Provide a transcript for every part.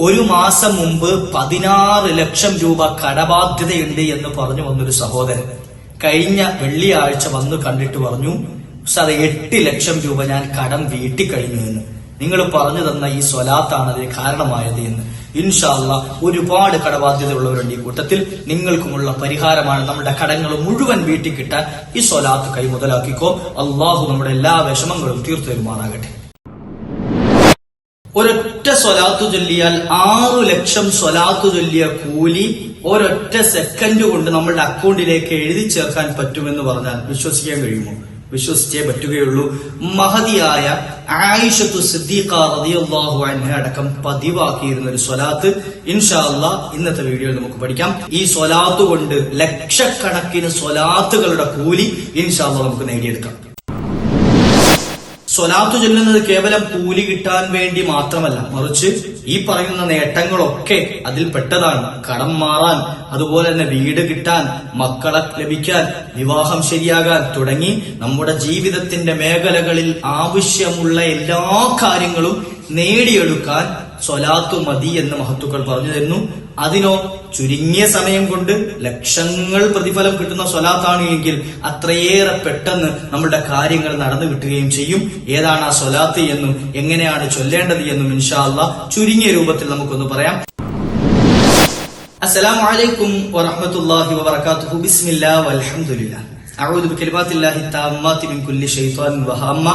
ഒരു മാസം മുമ്പ് പതിനാറ് ലക്ഷം രൂപ കടബാധ്യതയുണ്ട് എന്ന് പറഞ്ഞു വന്നൊരു സഹോദരൻ. കഴിഞ്ഞ വെള്ളിയാഴ്ച വന്നു കണ്ടിട്ട് പറഞ്ഞു സാറേ എട്ട് ലക്ഷം രൂപ ഞാൻ കടം വീട്ടി കഴിഞ്ഞു എന്ന്. നിങ്ങൾ പറഞ്ഞു തന്ന ഈ സ്വലാത്താണ് അതിന് കാരണമായത് എന്ന്. ഇൻഷാല്ല ഒരുപാട് കടബാധ്യതയുള്ളവരുണ്ട് ഈ കൂട്ടത്തിൽ. നിങ്ങൾക്കുമുള്ള പരിഹാരമാണ് നമ്മുടെ കടങ്ങൾ മുഴുവൻ വീട്ടിൽ കിട്ടാൻ ഈ സ്വലാത്ത് കൈ മുതലാക്കിക്കോ. അള്ളാഹു നമ്മുടെ എല്ലാ വിഷമങ്ങളും തീർത്തു തരുമാറാകട്ടെ ഒരൊറ്റ സ്വലാത്തു ചൊല്ലിയാൽ ആറു ലക്ഷം സ്വലാത്തു ചൊല്ലിയ കൂലി ഒരൊറ്റ സെക്കൻഡ് കൊണ്ട് നമ്മളുടെ അക്കൗണ്ടിലേക്ക് എഴുതി ചേർക്കാൻ പറ്റുമെന്ന് പറഞ്ഞാൽ വിശ്വസിക്കാൻ കഴിയുമോ? വിശ്വസിച്ചേ പറ്റുകയുള്ളൂ. മഹതിയായ ആയിഷത്തു സിദ്ദീഖ റളിയല്ലാഹു അൻഹ അടക്കം പതിവാക്കിയിരുന്ന ഒരു സ്വലാത്ത് ഇൻഷാല്ല ഇന്നത്തെ വീഡിയോയിൽ നമുക്ക് പഠിക്കാം. ഈ സ്വലാത്ത് കൊണ്ട് ലക്ഷക്കണക്കിന് സ്വലാത്തുകളുടെ കൂലി ഇൻഷാല്ല നമുക്ക് നേടിയെടുക്കാം. സ്വലാത്തു ചൊല്ലുന്നത് കേവലം കൂലി കിട്ടാൻ വേണ്ടി മാത്രമല്ല മറിച്ച് ഈ പറയുന്ന നേട്ടങ്ങളൊക്കെ അതിൽ പെട്ടതാണ്. കടം മാറാൻ അതുപോലെ തന്നെ വീട് കിട്ടാൻ മക്കളെ ലഭിക്കാൻ വിവാഹം ശരിയാകാൻ തുടങ്ങി നമ്മുടെ ജീവിതത്തിന്റെ മേഖലകളിൽ ആവശ്യമുള്ള എല്ലാ കാര്യങ്ങളും നേടിയെടുക്കാൻ സ്വലാത്തു മതി എന്ന് മഹത്തുക്കൾ പറഞ്ഞു തരുന്നു. അതിനോ ചുരുങ്ങിയ സമയം കൊണ്ട് ലക്ഷങ്ങൾ പ്രതിഫലം കിട്ടുന്ന സ്വലാത്താണ് എങ്കിൽ അത്രയേറെ പെട്ടെന്ന് നമ്മുടെ കാര്യങ്ങൾ നടന്നു കിട്ടുകയും ചെയ്യും. ഏതാണ് ആ സ്വലാത്ത് എന്നും എങ്ങനെയാണ് ചൊല്ലേണ്ടത് എന്നും ഇൻഷാ അല്ലാ ചുരുങ്ങിയ രൂപത്തിൽ നമുക്കൊന്ന് പറയാം. അസ്സലാമു അലൈക്കും വറഹ്മത്തുള്ളാഹി വബറകാതുഹു. ബിസ്മില്ലാ വൽഹംദുലില്ലാഹ് അഊദു ബികലിമാത്തില്ലാഹി താമ്മാതി മിൻ കുല്ലി ശൈത്വാനിൻ വഹമ്മ.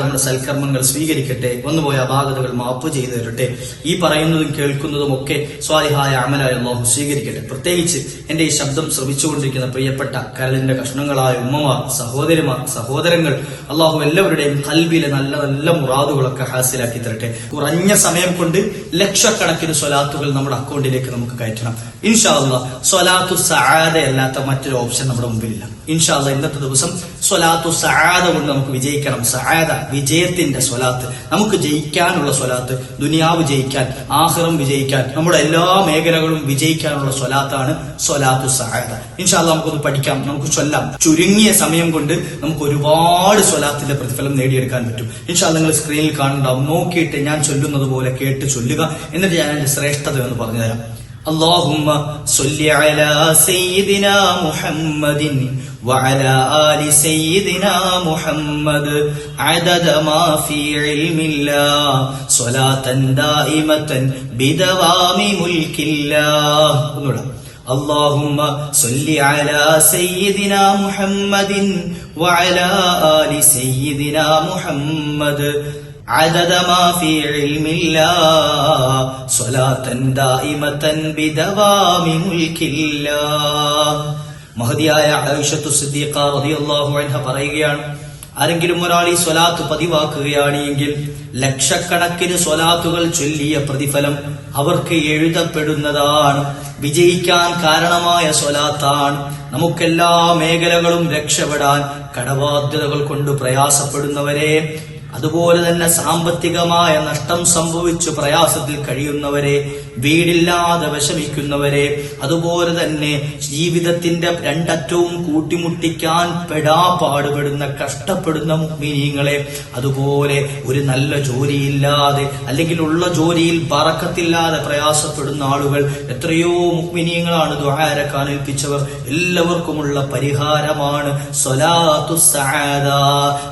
നമ്മുടെ സൽക്കർമ്മങ്ങൾ സ്വീകരിക്കട്ടെ വന്നുപോയ അപാകതകൾ മാപ്പ് ചെയ്തു തരട്ടെ. ഈ പറയുന്നതും കേൾക്കുന്നതും ഒക്കെ സ്വാലിഹായ അമലായ അള്ളാഹു സ്വീകരിക്കട്ടെ. പ്രത്യേകിച്ച് എന്റെ ഈ ശബ്ദം ശ്രമിച്ചുകൊണ്ടിരിക്കുന്ന പ്രിയപ്പെട്ട കരളിന്റെ കഷ്ണങ്ങളായ ഉമ്മമാർ സഹോദരിമാർ സഹോദരങ്ങൾ അള്ളാഹു എല്ലാവരുടെയും കൽവിയിലെ നല്ല നല്ല മുറാദുകളൊക്കെ ഹാസിലാക്കി തരട്ടെ. കുറഞ്ഞ സമയം കൊണ്ട് ലക്ഷക്കണക്കിന് സ്വലാത്തുകൾ നമ്മുടെ അക്കൗണ്ടിലേക്ക് നമുക്ക് കയറ്റണം. ഇൻഷാ അല്ലാ സ്വലാത്തു സഹാദ അല്ലാത്ത മറ്റൊരു ഓപ്ഷൻ നമ്മുടെ മുമ്പിലില്ല. ഇൻഷാ അല്ലാ ഇന്നത്തെ ദിവസം സ്വലാത്തു സഹാദ കൊണ്ട് നമുക്ക് വിജയിക്കണം. സആദ വിജയത്തിന്റെ സ്വലാത്ത്. നമുക്ക് ജയിക്കാനുള്ള സ്വലാത്ത് ദുനിയാവ് ജയിക്കാൻ ആഹ്റം വിജയിക്കാൻ നമ്മുടെ എല്ലാ മേഖലകളും വിജയിക്കാനുള്ള സ്വലാത്താണ് സ്വലാത്തു സആദ. ഇൻഷാ അല്ലാ നമുക്കൊന്ന് പഠിക്കാം നമുക്ക് ചൊല്ലാം. ചുരുങ്ങിയ സമയം കൊണ്ട് നമുക്ക് ഒരുപാട് സ്വലാത്തിന്റെ പ്രതിഫലം നേടിയെടുക്കാൻ പറ്റും. ഇൻഷാ അല്ലാ നിങ്ങൾ സ്ക്രീനിൽ കാണുന്നുണ്ടാവും. നോക്കിയിട്ട് ഞാൻ ചൊല്ലുന്നത് പോലെ കേട്ട് ചൊല്ലുക. എന്നിട്ട് ഞാൻ അതിന്റെ ശ്രേഷ്ഠത എന്ന് പറഞ്ഞു തരാം اللهم صل على سيدنا محمد وعلى آل سيدنا محمد عدد ما في علم الله صلاة دائمة بدوام ملك الله اللهم صل على سيدنا محمد وعلى آل سيدنا محمد عدد ما في علم الله صلاة دائمة بدوام ملك الله മഹതിയായ ആയിഷത്തു സിദ്ദീഖ റളിയല്ലാഹു അൻഹ പറയുകയാണ് ആരെങ്കിലും ഒരാൾ ഈ സ്വലാത്ത് പതിവാക്കുകയാണ് എങ്കിൽ ലക്ഷക്കണക്കിന് സ്വലാത്തുകൾ ചൊല്ലിയ പ്രതിഫലം അവർക്ക് എഴുതപ്പെടുന്നതാണ് വിജയിക്കാൻ കാരണമായ സ്വലാത്താണ് നമുക്കെല്ലാ മേഖലകളും രക്ഷപ്പെടാൻ കടബാധ്യതകൾ കൊണ്ട് പ്രയാസപ്പെടുന്നവരെ അതുപോലെ തന്നെ സാമ്പത്തികമായ നഷ്ടം സംഭവിച്ചു പ്രയാസത്തിൽ കഴിയുന്നവരെ വീടില്ലാതെ വിഷമിക്കുന്നവരെ അതുപോലെ തന്നെ ജീവിതത്തിന്റെ രണ്ടറ്റവും കൂട്ടിമുട്ടിക്കാൻ പെടാ പാടുപെടുന്ന കഷ്ടപ്പെടുന്ന മീനിങ്ങളെ അതുപോലെ ഒരു നല്ല ജോലിയില്ലാതെ അല്ലെങ്കിൽ ഉള്ള ജോലിയിൽ പറക്കത്തില്ലാതെ പ്രയാസപ്പെടുന്ന ആളുകൾ എത്രയോ മുക്മിനിയങ്ങളാണ് ദ്വാരക്കാൻ ഏൽപ്പിച്ചവർ എല്ലാവർക്കുമുള്ള പരിഹാരമാണ് സ്വലാത്തു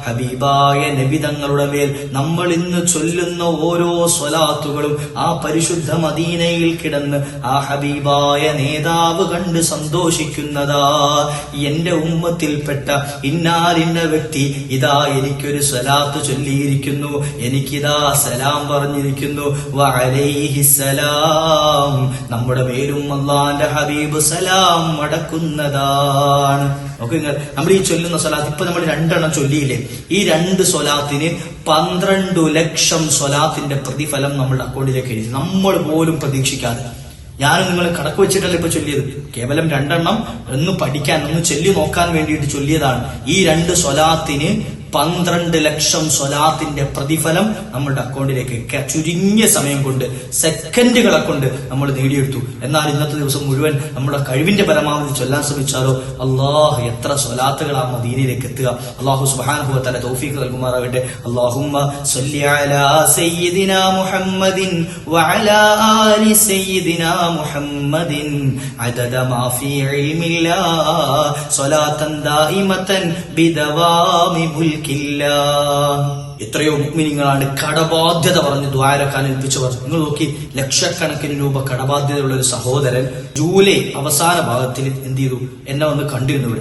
ഹബീബായ നബിതങ്ങളുടെ മേൽ നമ്മൾ ഇന്ന് ചൊല്ലുന്ന ഓരോ സ്വലാത്തുകളും ആ പരിശുദ്ധ മദീനയിൽ കിടന്ന് ആ ഹബീബായ നേതാവ് കണ്ട് സന്തോഷിക്കുന്നതാ. എന്റെ ഉമ്മത്തിൽപ്പെട്ട ഇന്നാലിന്ന വ്യക്തി ഇതാ എനിക്കൊരു സലാത്ത് ചൊല്ലിയിരിക്കുന്നു. എനിക്കിതാ സലാം പറഞ്ഞിരിക്കുന്നു. വഅലൈഹിസ്സലാം നമ്മുടെ മേലും അള്ളാന്റെ ഹബീബ് സലാം മടക്കുന്നതാണ് നമ്മൾ ഈ ചൊല്ലുന്ന സ്വലാത്ത് ഇപ്പൊ നമ്മൾ രണ്ടെണ്ണം ചൊല്ലിയില്ലേ? ഈ രണ്ട് സ്വലാത്തിന് പന്ത്രണ്ടു ലക്ഷം സ്വലാത്തിന്റെ പ്രതിഫലം നമ്മുടെ അക്കൗണ്ടിലേക്ക് എഴുതി. നമ്മൾ പോലും പ്രതീക്ഷിക്കാതെ. ഞാൻ നിങ്ങൾ കണക്ക് വെച്ചിട്ടല്ല ഇപ്പൊ ചൊല്ലിയത്? കേവലം രണ്ടെണ്ണം ഒന്ന് പഠിക്കാൻ ഒന്ന് ചൊല്ലി നോക്കാൻ വേണ്ടിയിട്ട് ചൊല്ലിയതാണ്. ഈ രണ്ട് സ്വലാത്തിന് പന്ത്രണ്ട് ലക്ഷം സ്വലാത്തിന്റെ പ്രതിഫലം നമ്മളുടെ അക്കൗണ്ടിലേക്ക് ചുരുങ്ങിയ സമയം കൊണ്ട് സെക്കൻഡുകളെ കൊണ്ട് നമ്മൾ നേടിയെടുത്തു. എന്നാൽ ഇന്നത്തെ ദിവസം മുഴുവൻ നമ്മുടെ കഴിവിന്റെ പരമാവധി ചൊല്ലാൻ ശ്രമിച്ചാലോ അള്ളാഹ് എത്ര സ്വലാത്തുകൾ ആ മദീനയിലേക്ക് എത്തുക. അള്ളാഹു സുബ്ഹാനഹു തല തൗഫീഖ് നൽകുമാറാകട്ടെ. അള്ളാഹുമ്മ മുഹമ്മദിൻ ദായിമത്തൻ ബിദവാമി എത്രയോ മുഗ്മിനിങ്ങളാണ് കടബാധ്യത പറഞ്ഞ് ദ്വാരക്കാൻ ഏൽപ്പിച്ചവർ നിങ്ങൾ നോക്കി ലക്ഷക്കണക്കിന് രൂപ കടബാധ്യതയുള്ള ഒരു സഹോദരൻ ജൂലൈ അവസാന ഭാഗത്തിൽ എന്ത് ചെയ്തു? എന്നെ വന്ന് കണ്ടിരുന്നു ഇവിടെ.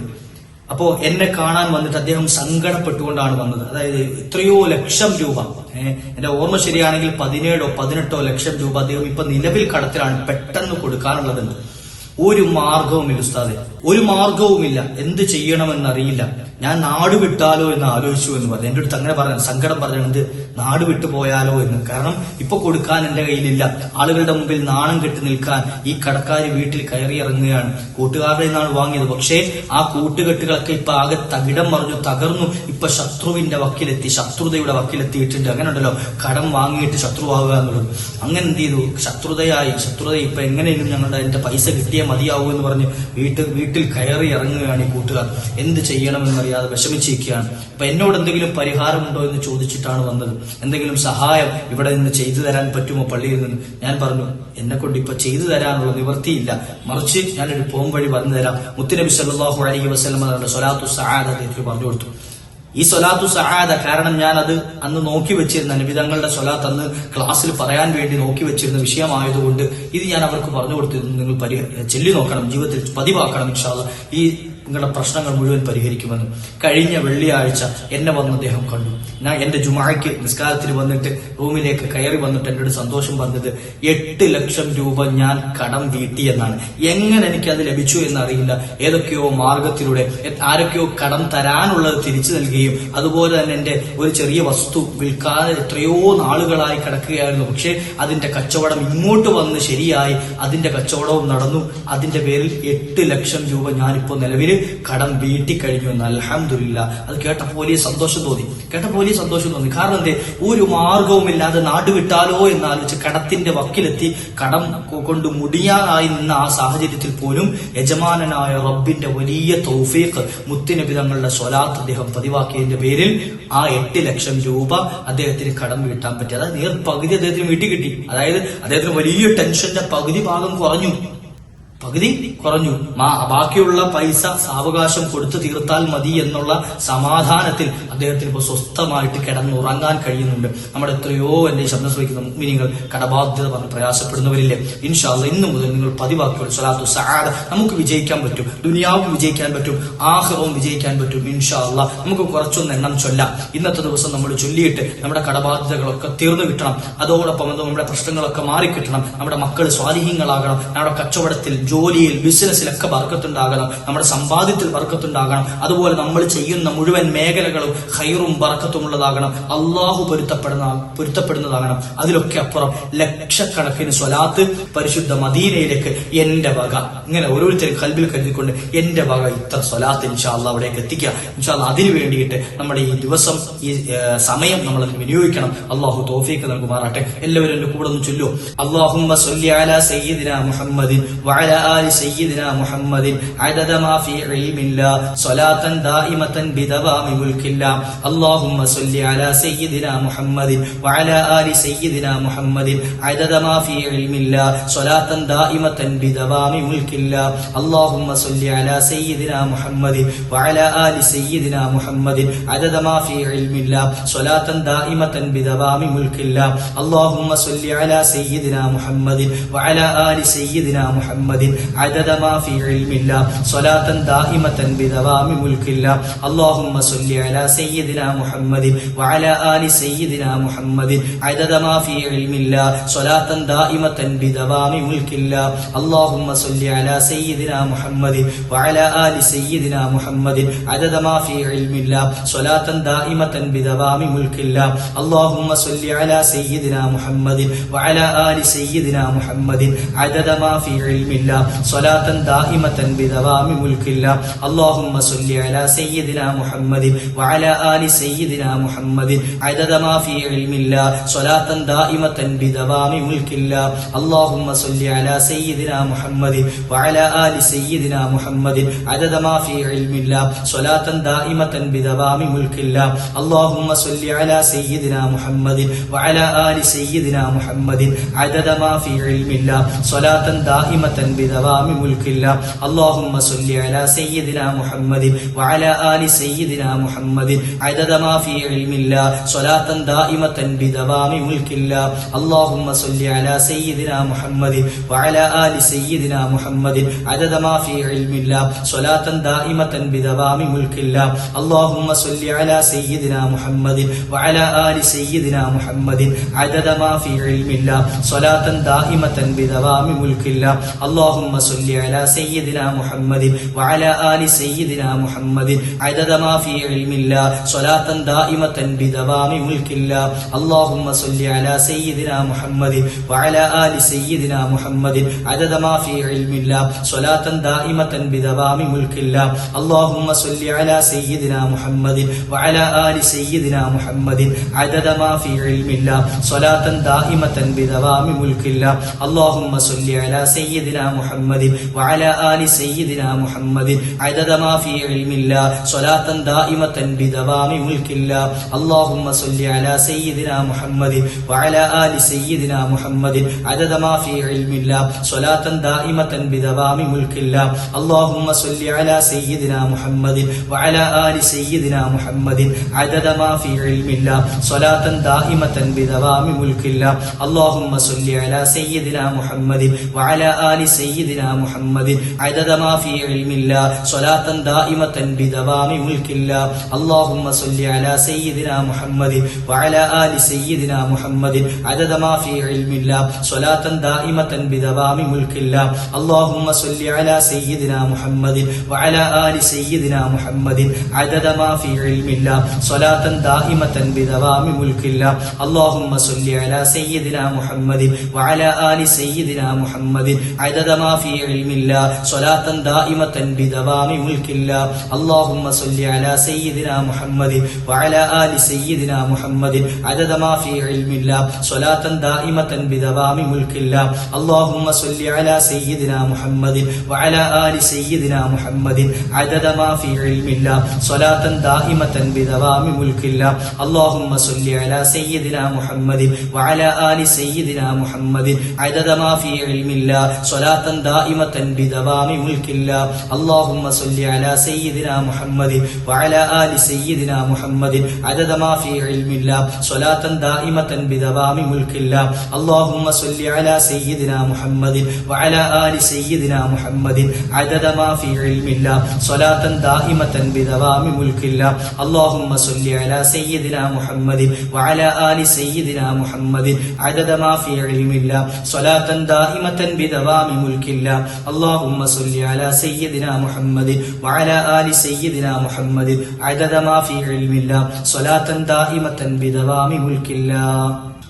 അപ്പോ എന്നെ കാണാൻ വന്നിട്ട് അദ്ദേഹം സങ്കടപ്പെട്ടുകൊണ്ടാണ് വന്നത്. അതായത് എത്രയോ ലക്ഷം രൂപ. എന്റെ ഓർമ്മ ശരിയാണെങ്കിൽ പതിനേഴോ പതിനെട്ടോ ലക്ഷം രൂപ അദ്ദേഹം ഇപ്പൊ നിലവിൽ കടത്തിലാണ് പെട്ടെന്ന് കൊടുക്കാനുള്ളതെന്ന്. ഒരു മാർഗവുമില്ല ഉസ്താദെ. ഒരു മാർഗവുമില്ല. എന്ത് ചെയ്യണമെന്നറിയില്ല. ഞാൻ നാട് വിട്ടാലോ എന്ന് ആലോചിച്ചു എന്ന് പറഞ്ഞു. എന്റെ അടുത്ത് അങ്ങനെ പറഞ്ഞു. സങ്കടം പറഞ്ഞത് നാട് വിട്ടു പോയാലോ എന്ന്. കാരണം ഇപ്പൊ കൊടുക്കാൻ എന്റെ കയ്യിലില്ല. ആളുകളുടെ മുമ്പിൽ നാണം കെട്ടി നിൽക്കാൻ ഈ കടക്കാര് വീട്ടിൽ കയറി ഇറങ്ങുകയാണ് കൂട്ടുകാരുടെ നിന്നാണ് വാങ്ങിയത്. പക്ഷേ ആ കൂട്ടുകെട്ടുകളൊക്കെ ഇപ്പൊ ആകെ തകിടം മറിഞ്ഞു തകർന്നു. ഇപ്പൊ ശത്രുവിന്റെ വക്കിലെത്തി. ശത്രുതയുടെ വക്കിലെത്തിയിട്ടുണ്ട്. അങ്ങനെ ഉണ്ടല്ലോ. കടം വാങ്ങിയിട്ട് ശത്രുവാകുക എന്നുള്ളത്. അങ്ങനെ എന്ത് ചെയ്തു? ശത്രുതയായി. ശത്രുത ഇപ്പൊ എങ്ങനെയും ഞങ്ങളുടെ എന്റെ പൈസ കിട്ടിയേ മതിയാവൂ എന്ന് പറഞ്ഞ് വീട്ടിൽ വീട്ടിൽ കയറി ഇറങ്ങുകയാണ് ഈ കൂട്ടുകാർ. എന്ത് ചെയ്യണമെന്നറിയാതെ വിഷമിച്ചിരിക്കുകയാണ്. അപ്പൊ എന്നോട് എന്തെങ്കിലും പരിഹാരമുണ്ടോ എന്ന് ചോദിച്ചിട്ടാണ് വന്നത്. എന്തെങ്കിലും സഹായം ഇവിടെ നിന്ന് ചെയ്തു തരാൻ പറ്റുമോ പള്ളിയിൽ നിന്ന്? ഞാൻ പറഞ്ഞു എന്നെ കൊണ്ട് ഇപ്പൊ ചെയ്തു തരാനുള്ള നിവൃത്തിയില്ല. മറിച്ച് ഞാനൊരു പോം വഴി പറഞ്ഞു തരാം മുത്തുനബി സല്ലാഹു അലൈഹി വസല്ലം സ്വലാത്തു സഹാദ എനിക്ക് പറഞ്ഞു കൊടുത്തു. ഈ സ്വലാത്തു സഹാദ കാരണം ഞാൻ അത് അന്ന് നോക്കി വെച്ചിരുന്ന നബിതങ്ങളുടെ സ്വലാത്ത് അന്ന് ക്ലാസ്സിൽ പറയാൻ വേണ്ടി നോക്കി വെച്ചിരുന്ന വിഷയമായതുകൊണ്ട് ഇത് ഞാൻ അവർക്ക് പറഞ്ഞു കൊടുത്തിരുന്നു. നിങ്ങൾ പരി ചെല്ലി നോക്കണം ജീവിതത്തിൽ പതിവാക്കണം ഇൻഷാല്ല ഈ നിങ്ങളുടെ പ്രശ്നങ്ങൾ മുഴുവൻ പരിഹരിക്കുമെന്നും കഴിഞ്ഞ വെള്ളിയാഴ്ച എന്നെ വന്ന് അദ്ദേഹം കണ്ടു. ഞാൻ എന്റെ ജുമായ്ക്ക് നിസ്കാരത്തിൽ വന്നിട്ട് റൂമിലേക്ക് കയറി വന്നിട്ട് എന്നോട് സന്തോഷം പറഞ്ഞത് എട്ട് ലക്ഷം രൂപ ഞാൻ കടം വീട്ടിയെന്നാണ് എങ്ങനെ എനിക്ക് അത് ലഭിച്ചു എന്നറിയില്ല. ഏതൊക്കെയോ മാർഗത്തിലൂടെ ആരൊക്കെയോ കടം തരാനുള്ളത് തിരിച്ചു നൽകുകയും അതുപോലെ തന്നെ എന്റെ ഒരു ചെറിയ വസ്തു വിൽക്കാതെ എത്രയോ നാളുകളായി കിടക്കുകയായിരുന്നു. പക്ഷേ അതിന്റെ കച്ചവടം ഇങ്ങോട്ട് വന്ന് ശരിയായി. അതിന്റെ കച്ചവടവും നടന്നു. അതിന്റെ പേരിൽ എട്ട് ലക്ഷം രൂപ ഞാനിപ്പോ നിലവിൽ കടം വീട്ടി കഴിഞ്ഞു എന്ന് അലഹമില്ല അത് കേട്ടപ്പോൾ വലിയ സന്തോഷം തോന്നി. കേട്ടപ്പോൾ വലിയ സന്തോഷം തോന്നി. കാരണം എന്തേ? ഒരു മാർഗവുമില്ലാതെ നാട് വിട്ടാലോ എന്നാലോചിച്ച് കടത്തിന്റെ വക്കിലെത്തി കടം കൊണ്ട് മുടിയാനായി നിന്ന ആ സാഹചര്യത്തിൽ പോലും യജമാനനായ റബ്ബിന്റെ വലിയ തൗഫീഖ് മുത്തിനബി തങ്ങളുടെ സ്വലാത്ത് അദ്ദേഹം പതിവാക്കിയതിന്റെ പേരിൽ ആ എട്ട് ലക്ഷം രൂപ അദ്ദേഹത്തിന് കടം വീട്ടാൻ പറ്റി. അതായത് നേർ പകുതി അദ്ദേഹത്തിന് വീട്ടിൽ കിട്ടി. അതായത് അദ്ദേഹത്തിന് വലിയ ടെൻഷന്റെ പകുതി ഭാഗം കുറഞ്ഞു. പകുതി കുറഞ്ഞു. മാ ബാക്കിയുള്ള പൈസ സാവകാശം കൊടുത്തു തീർത്താൽ മതി എന്നുള്ള സമാധാനത്തിൽ അദ്ദേഹത്തിന് ഇപ്പോൾ സ്വസ്ഥമായിട്ട് കിടന്നുറങ്ങാൻ കഴിയുന്നുണ്ട്. നമ്മൾ എത്രയോ എന്റെ ശബ്ദം ശ്രമിക്കുന്ന മുഗ്മിനികൾ കടബാധ്യത പറഞ്ഞ് പ്രയാസപ്പെടുന്നവരില്ലേ? ഇൻഷാല്ല ഇന്നു മുതൽ നിങ്ങൾ പതിവാക്കിയുള്ള സ്വലാത്തു സഹാദ നമുക്ക് വിജയിക്കാൻ പറ്റും. ദുനിയാവും വിജയിക്കാൻ പറ്റും. ആഹ്റവും വിജയിക്കാൻ പറ്റും. ഇൻഷാല്ല നമുക്ക് കുറച്ചൊന്ന് എണ്ണം ചൊല്ലാം. ഇന്നത്തെ ദിവസം നമ്മൾ ചൊല്ലിയിട്ട് നമ്മുടെ കടബാധ്യതകളൊക്കെ തീർന്നു കിട്ടണം. അതോടൊപ്പം നമ്മുടെ പ്രശ്നങ്ങളൊക്കെ മാറിക്കിട്ടണം. നമ്മുടെ മക്കൾ സ്വാധീനങ്ങളാകണം നമ്മുടെ കച്ചവടത്തിൽ ജോലിയിൽ ബിസിനസ്സിലൊക്കെ വർക്കത്തുണ്ടാകണം നമ്മുടെ സമ്പാദ്യത്തിൽ വർക്കത്തുണ്ടാകണം അതുപോലെ നമ്മൾ ചെയ്യുന്ന മുഴുവൻ മേഖലകളും ഹൈറും ബറക്കത്തുമുള്ളതാകണം അള്ളാഹു പൊരുത്തപ്പെടുന്ന പൊരുത്തപ്പെടുന്നതാകണം. അതിലൊക്കെ അപ്പുറം ലക്ഷക്കണക്കിന് സ്വലാത്ത് പരിശുദ്ധ മദീനയിലേക്ക് എന്റെ വക. ഇങ്ങനെ ഓരോരുത്തരും കൽബിൽ കരുതിക്കൊണ്ട് എന്റെ വക ഇത്ര സ്വലാത്ത് ഇൻഷാല്ല അവിടേക്ക് എത്തിക്കുക. ഇൻഷാല്ല അതിനു വേണ്ടിയിട്ട് നമ്മുടെ ഈ ദിവസം ഈ സമയം നമ്മൾ അതിന് വിനിയോഗിക്കണം. അള്ളാഹു തോഫീക്ക് നൽകുമാറാട്ടെ എല്ലാവരും എന്റെ കൂടെ ഒന്ന് ചൊല്ലു അള്ളാഹുമ്മ സ്വല്ലി അലാ സയ്യിദിന മുഹമ്മദിൻ وعلى آل سيدنا محمد عدد ما في علم الله صلاة دائمة بدوام ملك الله اللهم صل على سيدنا محمد وعلى آل سيدنا محمد عدد ما في علم الله صلاة دائمة بدوام ملك الله اللهم صل على سيدنا محمد وعلى آل سيدنا محمد عدد ما في علم الله صلاة دائمة بدوام ملك الله اللهم صل على سيدنا محمد وعلى آل سيدنا محمد عدد ما في علم الله. صلاة دائمة بدوام ملك الله. اللهم صل على سيدنا محمد وعلى آل سيدنا محمد. عدد ما في علم الله. صلاة دائمة بدوام ملك الله. اللهم صل على سيدنا محمد وعلى آل سيدنا محمد. عدد ما في علم الله. صلاة دائمة بدوام ملك الله. اللهم صل على سيدنا محمد وعلى آل سيدنا محمد. عدد ما في علم الله. صلاة دائمة بدوام ملك الله اللهم صل على سيدنا محمد وعلى آل سيدنا محمد عدد ما في علم الله صلاة دائمة بدوام ملك الله اللهم صل على سيدنا محمد وعلى آل سيدنا محمد عدد ما في علم الله صلاة دائمة بدوام ملك الله اللهم صل على سيدنا محمد وعلى آل سيدنا محمد عدد ما في علم الله صلاة دائمة بدوام ملك الله. اللهم صل على سيدنا محمد وعلى آل سيدنا محمد. عدد ما في علم الله. صلاة دائمة بدوام ملك الله. اللهم صل على سيدنا محمد وعلى آل سيدنا محمد. عدد ما في علم الله. صلاة دائمة بدوام ملك الله. اللهم صل على سيدنا محمد وعلى آل سيدنا محمد. عدد ما في علم الله. صلاة دائمة بدوام ملك الله. اللهم صل على سيدنا محمد وعلى آل سيدنا محمد عدد ما في علم الله صلاة دائمة بدوام ملك الله اللهم صل على سيدنا محمد وعلى آل سيدنا محمد عدد ما في علم الله صلاة دائمة بدوام ملك الله اللهم صل على سيدنا محمد وعلى آل سيدنا محمد عدد ما في علم الله صلاة دائمة بدوام ملك الله اللهم صل على سيدنا محمد وعلى آل سيدنا محمد. عدد ما في علم الله صلاة دائمة بدوام ملك الله. اللهم صل على سيدنا محمد وعلى آل سيدنا محمد. عدد ما في علم الله صلاة دائمة بدوام ملك الله. اللهم صل على سيدنا محمد وعلى آل سيدنا محمد. عدد ما في علم الله صلاة دائمة بدوام ملك الله. اللهم صل على سيدنا محمد وعلى آل سيدنا محمد. عدد ما في علم الله صلاة دائمة بدوام ملك الله. اللهم صل على سيدنا محمد وعلى آل سيدنا محمد. عدد ما في علم الله صلاة دائمة بدوام ملك الله. اللهم صل على سيدنا محمد وعلى آل سيدنا محمد. عدد ما في علم الله صلاة دائمة بدوام ملك الله. اللهم صل على سيدنا محمد وعلى آل سيدنا محمد. عدد ما في علم الله صلاة دائمة بدوام ملك الله. اللهم صل على سيدنا محمد وعلى آل سيدنا محمد. عدد ما في علم الله صلاة دائمة بدوام ملك الله. اللهم صل على سيدنا محمد وعلى آل سيدنا محمد. عدد ما في علم الله صلاة دائمة بدوام ملك الله. اللهم صل على سيدنا محمد وعلى آل سيدنا محمد. عدد ما في علم الله صلاة دائمة بدوام ملك الله. اللهم صل على سيدنا محمد وعلى آل سيدنا محمد. عدد ما في علم الله. صلاة دائمة بدوام ملك الله. اللهم صل على سيدنا محمد وعلى آل سيدنا محمد. عدد ما في علم الله. صلاة دائمة بدوام ملك الله. اللهم صل على سيدنا محمد وعلى آل سيدنا محمد. عدد ما في علم الله. صلاة دائمة بدوام ملك അനുഭവിക്കില്ല അള്ളാഹുമ്മ സല്ലി അലാ സയ്യിദിന മുഹമ്മദ് വഅല ആലി സയ്യിദിന മുഹമ്മദ്. അദദ മാ ഫീ ഇൽമില്ല. സ്വലാത്തൻ ദായിമത്തൻ ബിദവാമി മുൽക്കില്ല.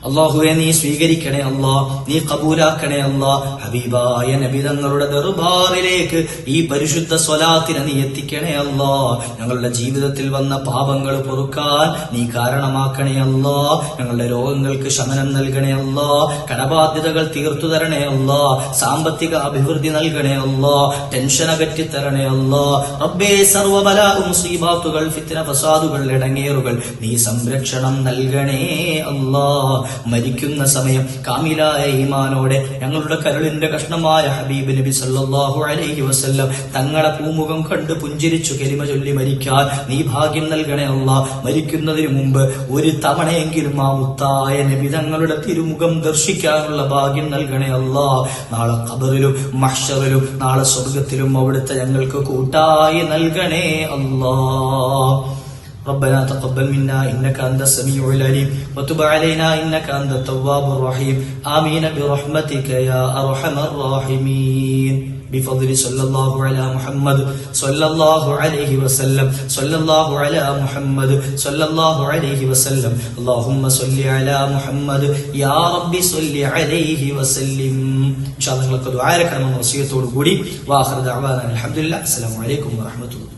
അള്ളാഹുവെ നീ സ്വീകരിക്കണേ അല്ലാ നീ കബൂലാക്കണേ അല്ലാ. ഹബീബായ നബിതങ്ങളുടെ ദർബാറിലേക്ക് ഈ പരിശുദ്ധ സ്വലാത്തിനെ നീ എത്തിക്കണേ അല്ലാ. ഞങ്ങളുടെ ജീവിതത്തിൽ വന്ന പാപങ്ങൾ പൊറുക്കാൻ നീ കാരണമാക്കണേ അല്ലാ. ഞങ്ങളുടെ രോഗങ്ങൾക്ക് ശമനം നൽകണേ അല്ലാ. കടബാധ്യതകൾ തീർത്തു തരണേ അല്ലാ. സാമ്പത്തിക അഭിവൃദ്ധി നൽകണേ അല്ലാ. ടെൻഷൻ അകറ്റി തരണേ അല്ലാ. റബ്ബേ സർവബല മുസീബാത്തുകൾ ഫിത്തിന ഫസാദുകൾ ഇടങ്ങേറുകൾ നീ സംരക്ഷണം നൽകണേ അല്ലാ. മരിക്കുന്ന സമയം കാമിലായ ഈമാനോടെ ഞങ്ങളുടെ കരളിന്റെ കഷ്ണമായ ഹബീബ് നബി സല്ലാഹു അലൈഹി വസ്ല്ലം തങ്ങളെ പൂമുഖം കണ്ട് പുഞ്ചിരിച്ചു കെലിമ ചൊല്ലി മരിക്കാൻ നീ ഭാഗ്യം നൽകണേ അല്ല. മരിക്കുന്നതിന് മുമ്പ് ഒരു തവണയെങ്കിലും ആ മുത്തായ നബി തങ്ങളുടെ തിരുമുഖം ദർശിക്കാനുള്ള ഭാഗ്യം നൽകണേ അല്ല. നാളെ ഖബറിലും മഷറിലും നാളെ സ്വർഗത്തിലും അവിടുത്തെ ഞങ്ങൾക്ക് കൂട്ടായി നൽകണേ അല്ലാ. ربنا تقبل منا إنك أنت السميع العليم وتب علينا إنك أنت التواب الرحيم آمين برحمتك يا أرحم الراحمين بفضل صلى الله على محمد صلى الله عليه وسلم صلى الله على محمد صلى الله عليه وسلم اللهم صل على محمد يا رب صل عليه وسلم إن شاء الله لقد دعاء لك أمام وصيته القولي وآخر دعوانا الحمد لله السلام عليكم ورحمة الله